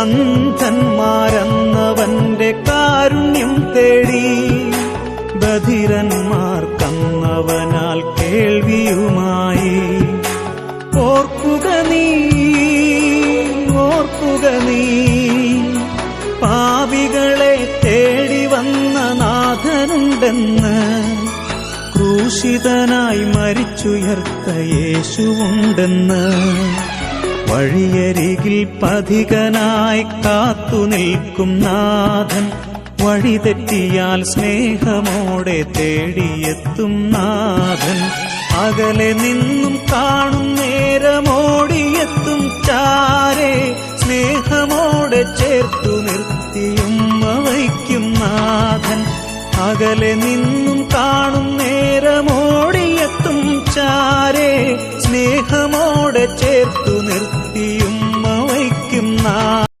അന്ധന്മാരെന്നവന്റെ കാരുണ്യം തേടി ബധിരന്മാർ കന്നവനാൽ കേൾവിയുമായി. ഓർക്കുക നീ ഓർക്കുക നീ പാപികളെ തേടി വന്ന നാഥനുണ്ടെന്ന് ക്രൂശിതനായി മരിച്ചുയർത്ത യേശുവുണ്ടെന്ന്. വഴിയരികിൽ പഥികനായി കാത്തു നിൽക്കും നാഥൻ. വഴിതെറ്റിയാൽ സ്നേഹമോടെ തേടിയെത്തും നാഥൻ. അകലെ നിന്നും കാണും നേരമോടിയെത്തും ചാരെ. സ്നേഹമോടെ ചേർത്തു നിർത്തിയും വയ്ക്കും നാഥൻ. അകലെ നിന്നും കാണും നേരമോടിയെത്തും ചാരെ. സ്നേഹമോടെ ചേർത്തു നാഥൻ